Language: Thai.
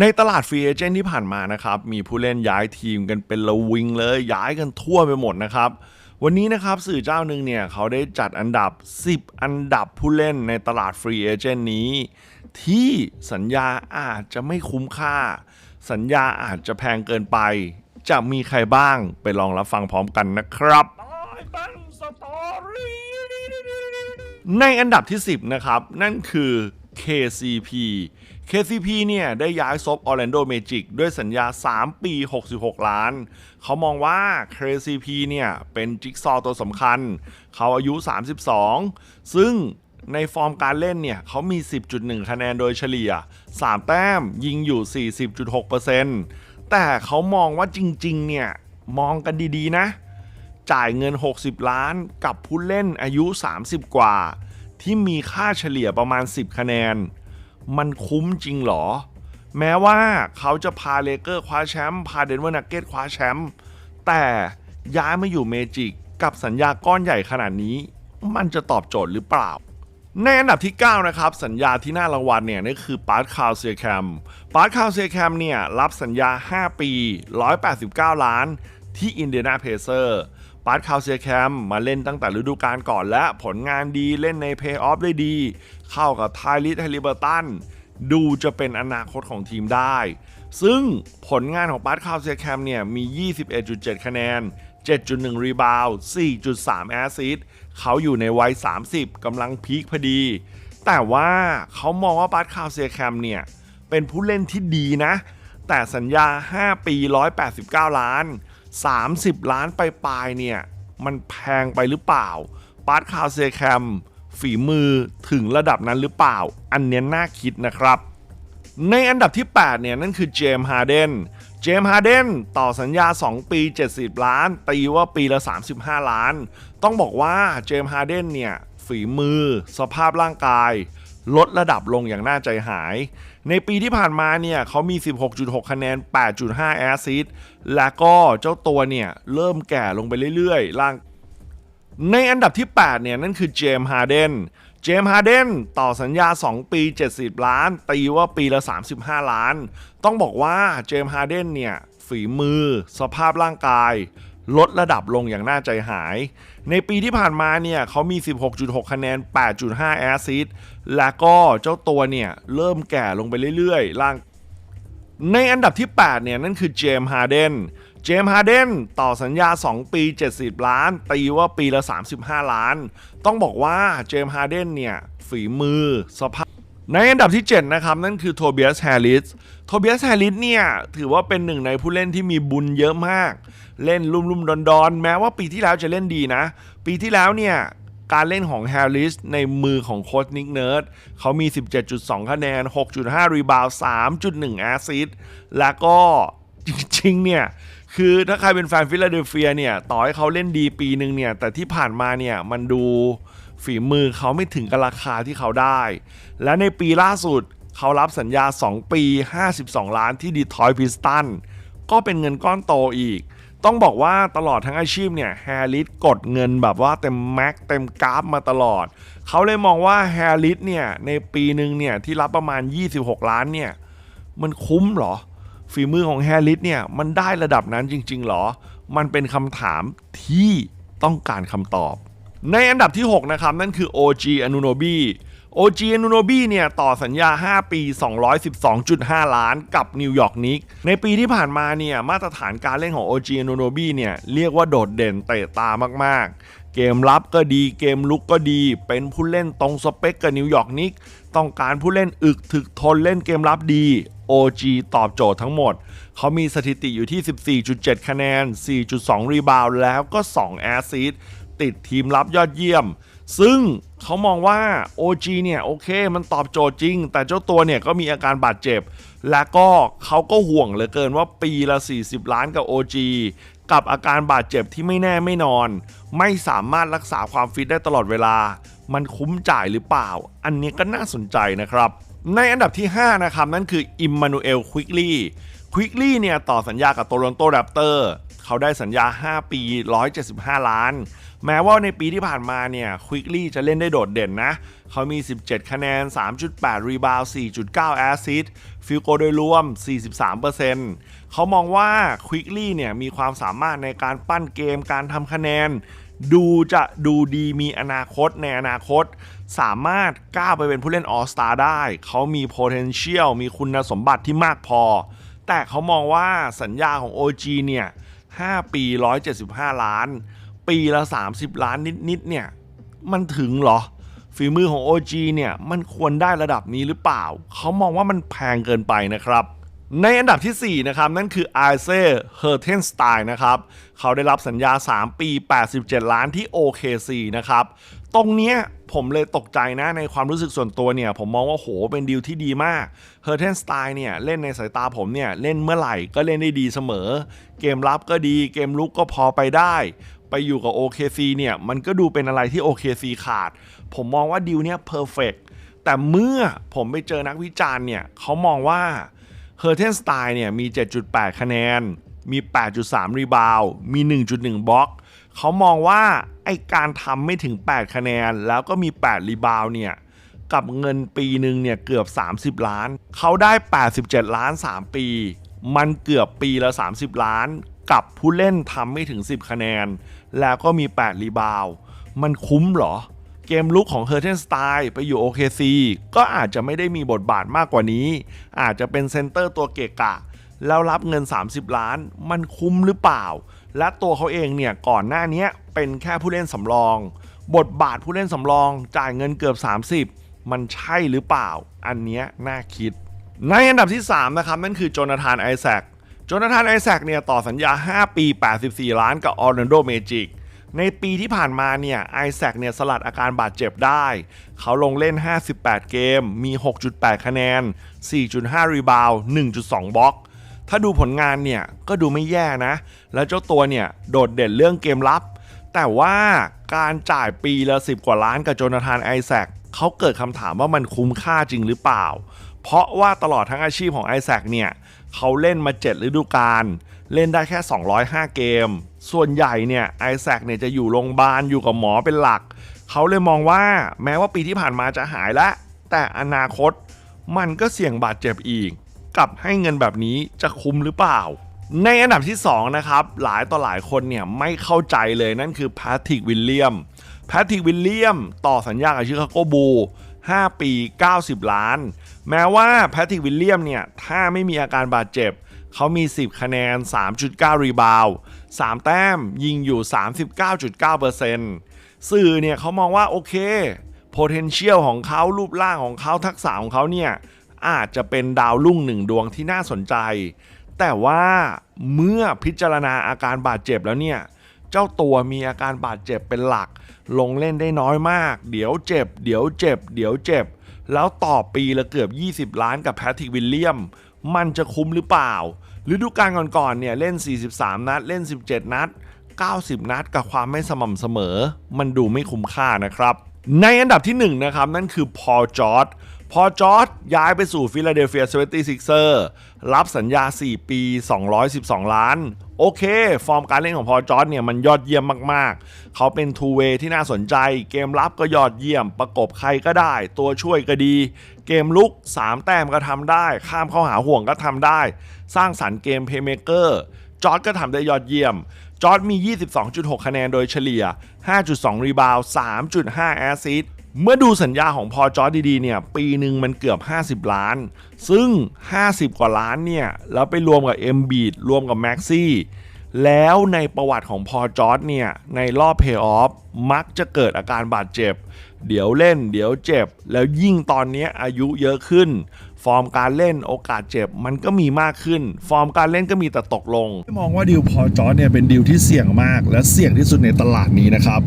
ในตลาดฟรีเอเจนต์ที่ผ่านมานะครับ มีผู้เล่นย้ายทีมกันเป็นระวิงเลย ย้ายกันทั่วไปหมดนะครับ วันนี้นะครับสื่อเจ้าหนึ่งเนี่ยเขาได้จัดอันดับ 10 อันดับผู้เล่นในตลาดฟรีเอเจนต์นี้ ที่สัญญาอาจจะไม่คุ้มค่า สัญญาอาจจะแพงเกินไป จะมีใครบ้างไปลองรับฟังพร้อมกันนะครับในอันดับที่ 10 นะครับ นั่นคือ KCP KCP เนี่ยได้ย้ายซบออร์แลนโดเมจิกด้วยสัญญา 3 ปี 66 ล้าน เขามองว่า KCP เนี่ยเป็นจิ๊กซอว์ตัวสำคัญ เขาอายุ 32 ซึ่งในฟอร์มการเล่นเนี่ยเขามี 10.1 คะแนนโดยเฉลี่ย 3 แต้มยิงอยู่ 40.6%แต่เขามองว่าจริงๆ เนี่ย มองกันดีๆ นะ จ่ายเงิน 60 ล้านกับผู้เล่นอายุ 30 กว่า ที่มีค่าเฉลี่ยประมาณ 10 คะแนน มันคุ้มจริงเหรอ แม้ว่าเขาจะพาเลเกอร์คว้าแชมป์พาเดนเวอร์นักเก็ตคว้าแชมป์แต่ย้ายมาอยู่เมจิกกับสัญญาก้อนใหญ่ขนาดนี้ มันจะตอบโจทย์หรือเปล่าในอันดับที่ 9 นะครับ สัญญาที่น่ารางวัลเนี่ยนี่คือปาร์ตคาวเซียแคมปาร์ตคาวเซียแคมเนี่ย รับสัญญา 5 ปี 189 ล้านที่อินเดียนาเพเซอร์ ปาร์ตคาวเซียแคมมาเล่นตั้งแต่ฤดูกาลก่อนและผลงานดีเล่นในเพย์ออฟได้ดี เข้ากับไทลิสไฮลิเบอร์ตันดูจะเป็นอนาคตของทีมได้ ซึ่งผลงานของปาร์ตคาวเซียแคมเนี่ยมี 21.7 คะแนน 7.1 รีบาวด์4.3 แอสซิสต์เขาอยู่ในวัย 30 กำลังพีคพอดี แต่ว่าเขามองว่าปาร์ตคาวเซียแคมเนี่ยเป็นผู้เล่นที่ดีนะ แต่สัญญา 5 ปี 189 ล้าน 30 ล้านไปปลายๆเนี่ย มันแพงไปหรือเปล่า ปาร์ตคาเซแคม ฝีมือถึงระดับนั้นหรือเปล่า อันเนี้ยน่าคิดนะครับ ในอันดับที่ 8 เนี่ย นั่นคือเจมส์ฮาร์เดนเจมส์ฮาร์เดนต่อสัญญา 2 ปี 70 ล้าน ตีว่าปีละ 35 ล้าน ต้องบอกว่าเจมส์ฮาร์เดนเนี่ย ฝีมือ สภาพร่างกาย ลดระดับลงอย่างน่าใจหาย ในปีที่ผ่านมาเนี่ยเขามี 16.6 คะแนน 8.5 แอสซิสต์และก็เจ้าตัวเนี่ย เริ่มแก่ลงไปเรื่อยๆร่างในอันดับที่ 8 เนี่ย นั่นคือเจมส์ฮาร์เดน เจมส์ฮาร์เดนต่อสัญญา 2 ปี 70 ล้าน ตีว่าปีละ 35 ล้าน ต้องบอกว่าเจมส์ฮาร์เดนเนี่ย ฝีมือ สภาพร่างกาย ลดระดับลงอย่างน่าใจหาย ในปีที่ผ่านมาเนี่ยเขามี 16.6 คะแนน 8.5 แอสซิสต์และก็เจ้าตัวเนี่ย เริ่มแก่ลงไปเรื่อยๆร่าง ในอันดับที่ 8 เนี่ย นั่นคือเจมส์ฮาร์เดน เจมส์ฮาร์เดนต่อสัญญา 2 ปี 70 ล้าน ตีว่าปีละ 35 ล้าน ต้องบอกว่าเจมส์ฮาร์เดนเนี่ย ฝีมือสภาพในอันดับที่ 7 นะครับ นั่นคือโทเบียสแฮร์ริส โทเบียสแฮร์ริสเนี่ย ถือว่าเป็นหนึ่งในผู้เล่นที่มีบุญเยอะมาก เล่นลุ่มๆดอนๆ แม้ว่าปีที่แล้วจะเล่นดีนะ ปีที่แล้วเนี่ยการเล่นของแฮร์ริสในมือของโค้ชนิกเนิร์ดเขามี 17.2 คะแนน 6.5 รีบาวด์3.1 แอซิสต์และก็จริงๆ เนี่ย คือถ้าใครเป็นแฟนฟิลาเดลเฟียเนี่ย ต่อให้เขาเล่นดีปีหนึ่งเนี่ย แต่ที่ผ่านมาเนี่ย มันดูฝีมือเขาไม่ถึงกับราคาที่เขาได้ และในปีล่าสุดเขารับสัญญา 2 ปี 52 ล้านที่ดีทรอยพิสตัน ก็เป็นเงินก้อนโตอีก ต้องบอกว่าตลอดทั้งอาชีพเนี่ยแฮร์ริสกดเงินแบบว่าเต็มแม็กเต็มกราฟมาตลอด เขาเลยมองว่าแฮร์ริสเนี่ยในปีหนึ่งเนี่ยที่รับประมาณ 26 ล้านเนี่ยมันคุ้มหรอ ฝีมือของแฮร์ริสเนี่ยมันได้ระดับนั้นจริง ๆ หรอ มันเป็นคำถามที่ต้องการคำตอบ ในอันดับที่ 6 นะครับ นั่นคือ OG a n u n o b i OG a n u n o b i เนี่ยต่อสัญญา 5 ปี 212.5 ล้านกับนิวยอร์กนิกในปีที่ผ่านมาเนี่ยมาตรฐานการเล่นของ OG a n u n o b i เนี่ยเรียกว่าโดดเด่นเตะตามากๆ เกมรับก็ดีเกมลุกก็ดี เป็นผู้เล่นตรงสเปคกับนิวยอร์กนิกต้องการผู้เล่นอึกถึกทนเล่นเกมรับดี OG ตอบโจทย์ทั้งหมด เขามีสถิติอยู่ที่ 14.7 คะแนน 4.2 รีบาวด์แล้วก็ 2 แอสซิสต์ติดทีมรับยอดเยี่ยม ซึ่งเขามองว่า OG เนี่ยโอเค มันตอบโจทย์จริง แต่เจ้าตัวเนี่ยก็มีอาการบาดเจ็บ และก็เขาก็ห่วงเหลือเกินว่าปีละ 40 ล้านกับ OG กับอาการบาดเจ็บที่ไม่แน่ไม่นอน ไม่สามารถรักษาความฟิตได้ตลอดเวลา มันคุ้มจ่ายหรือเปล่า อันนี้ก็น่าสนใจนะครับ ในอันดับที่ 5 นะครับ นั่นคืออิมมานูเอลควิกลี่ควิกลี่เนี่ยต่อสัญญากับโตลอนโตแรปเตอร์เขาได้สัญญา 5 ปี 175 ล้าน แม้ว่าในปีที่ผ่านมาเนี่ยควิกลี่จะเล่นได้โดดเด่นนะ เขามี 17 คะแนน 3.8 รีบาว 4.9 แอสซิสฟิลโกโดยรวม 43%เขามองว่าควิกลี่เนี่ยมีความสามารถในการปั้นเกมการทำคะแนน ดูจะดูดีมีอนาคตในอนาคต สามารถก้าวไปเป็นผู้เล่นออสตาได้ เขามี potential มีคุณสมบัติที่มากพอ แต่เขามองว่าสัญญาของ OG เนี่ย 5 ปี 175 ล้าน ปีละ 30 ล้านนิดๆเนี่ย มันถึงเหรอ ฝีมือของ OG เนี่ย มันควรได้ระดับนี้หรือเปล่า เขามองว่ามันแพงเกินไปนะครับในอันดับทีสี่4 นะครับ นั่นคือไอเซ่เฮอร์เทนสไตน์นะครับ เขาได้รับสัญญา 3 ปี 87 ล้านที่ OKC นะครับ ตรงเนี้ยผมเลยตกใจนะในความรู้สึกส่วนตัวเนี่ย ผมมองว่าโหเป็นดีลที่ดีมากเฮอร์เทนสไตน์เนี่ย เล่นในสายตาผมเนี่ย เล่นเมื่อไหร่ก็เล่นได้ดีเสมอ เกมรับก็ดีเกมลุกก็พอไปได้ ไปอยู่กับ OKC เนี่ยมันก็ดูเป็นอะไรที่ OKC ขาด ผมมองว่าดีลเนี่ยเพอร์เฟกแต่เมื่อผมไปเจอนักวิจารณ์เนี่ยเขามองว่าเฮอร์เทนสไตน์เนี่ยมี 7.8 คะแนน มี 8.3 รีบาว มี 1.1 บล็อก เขามองว่าไอการทำไม่ถึง 8 คะแนน แล้วก็มี 8 รีบาวเนี่ยกับเงินปีหนึ่งเนี่ยเกือบ 30 ล้าน เขาได้ 87 ล้าน 3 ปี มันเกือบปีละ 30 ล้าน กับผู้เล่นทำไม่ถึง 10 คะแนน แล้วก็มี 8 รีบาว มันคุ้มหรอ เกมลุกของเฮอร์เทนสไตล์ไปอยู่ OKC ก็อาจจะไม่ได้มีบทบาทมากกว่านี้ อาจจะเป็นเซนเตอร์ตัวเกะกะ แล้วรับเงิน 30 ล้าน มันคุ้มหรือเปล่า และตัวเขาเองเนี่ยก่อนหน้านี้เป็นแค่ผู้เล่นสำรอง บทบาทผู้เล่นสำรองจ่ายเงินเกือบ 30 มันใช่หรือเปล่า อันเนี้ยน่าคิด ในอันดับที่ 3 นะครับนั่นคือโจนาธานไอแซค โจนาธานไอแซคเนี่ยต่อสัญญา 5 ปี 84 ล้านกับออร์แลนโดเมจิกในปีที่ผ่านมาเนี่ยไอแซคเนี่ยสลัดอาการบาดเจ็บได้ เขาลงเล่น 58 เกม มี 6.8 คะแนน 4.5 รีบาว 1.2 บล็อก ถ้าดูผลงานเนี่ยก็ดูไม่แย่นะ แล้วเจ้าตัวเนี่ยโดดเด่นเรื่องเกมรับ แต่ว่าการจ่ายปีละ 10 กว่าล้านกับโจนาธานไอแซคเขาเกิดคำถามว่ามันคุ้มค่าจริงหรือเปล่า เพราะว่าตลอดทั้งอาชีพของไอแซคเนี่ย เขาเล่นมา 7 ฤดูกาลเล่นได้แค่ 205 เกม ส่วนใหญ่เนี่ยไอแซคเนี่ยจะอยู่โรงพยาบาลอยู่กับหมอเป็นหลัก เขาเลยมองว่าแม้ว่าปีที่ผ่านมาจะหายแล้ว แต่อนาคตมันก็เสี่ยงบาดเจ็บอีก กับให้เงินแบบนี้จะคุ้มหรือเปล่า ในอันดับที่ 2 นะครับ หลายต่อหลายคนเนี่ยไม่เข้าใจเลยนั่นคือแพทริกวิลเลียมแพทริกวิลเลียมต่อสัญญากับชิคาโกบู 5 ปี 90 ล้าน แม้ว่าแพทริกวิลเลียมเนี่ย ถ้าไม่มีอาการบาดเจ็บ เขามี 10 คะแนน 3.9 รีบาว3 แต้มยิงอยู่ 39.9%สื่อเนี่ยเขามองว่าโอเค potential ของเขารูปร่างของเขาทักษะของเขาเนี่ย อาจจะเป็นดาวรุ่งหนึ่งดวงที่น่าสนใจ แต่ว่าเมื่อพิจารณาอาการบาดเจ็บแล้วเนี่ย เจ้าตัวมีอาการบาดเจ็บเป็นหลัก ลงเล่นได้น้อยมาก เดี๋ยวเจ็บ เดี๋ยวเจ็บ เดี๋ยวเจ็บ แล้วต่อปีละเกือบ 20 ล้านกับแพทริกวิลเลียม มันจะคุ้มหรือเปล่า ฤดูกาลก่อนๆเนี่ยเล่น 43 นัด เล่น 17 นัด 90 นัดกับความไม่สม่ำเสมอ มันดูไม่คุ้มค่านะครับ ในอันดับที่1นะครับนั่นคือพอจอร์ด พอจอร์ดย้ายไปสู่ฟิลาเดลเฟียเซเวนตี้ซิกเซอร์รับสัญญา 4 ปี 212 ล้าน โอเค ฟอร์มการเล่นของพอจอร์ดเนี่ยมันยอดเยี่ยมมากๆ เขาเป็นทูเวย์ที่น่าสนใจ เกมรับก็ยอดเยี่ยม ประกบใครก็ได้ ตัวช่วยก็ดี เกมลุก 3 แต้มก็ทำได้ ข้ามเข้าหาห่วงก็ทำได้ สร้างสรรค์เกมเพย์เมเกอร์จอร์ดก็ทำได้ยอดเยี่ยมจอร์ดมี 22.6 คะแนนโดยเฉลี่ย 5.2 รีบาว 3.5 แอสซิสต์ เมื่อดูสัญญาของพอจอร์ดดีๆเนี่ยปีหนึ่งมันเกือบ 50 ล้าน ซึ่ง 50 กว่าล้านเนี่ยแล้วไปรวมกับ m b บีดรวมกับแม็กซี่แล้วในประวัติของพอจอร์ดเนี่ยในรอบเพย์ออฟมักจะเกิดอาการบาดเจ็บ เดี๋ยวเล่น เดี๋ยวเจ็บ แล้วยิ่งตอนนี้อายุเยอะขึ้น ฟอร์มการเล่นโอกาสเจ็บมันก็มีมากขึ้น ฟอร์มการเล่นก็มีแต่ตกลง มองว่าดิวพอจอร์ดเนี่ยเป็นดิวที่เสี่ยงมาก และเสี่ยงที่สุดในตลาดนี้นะครับ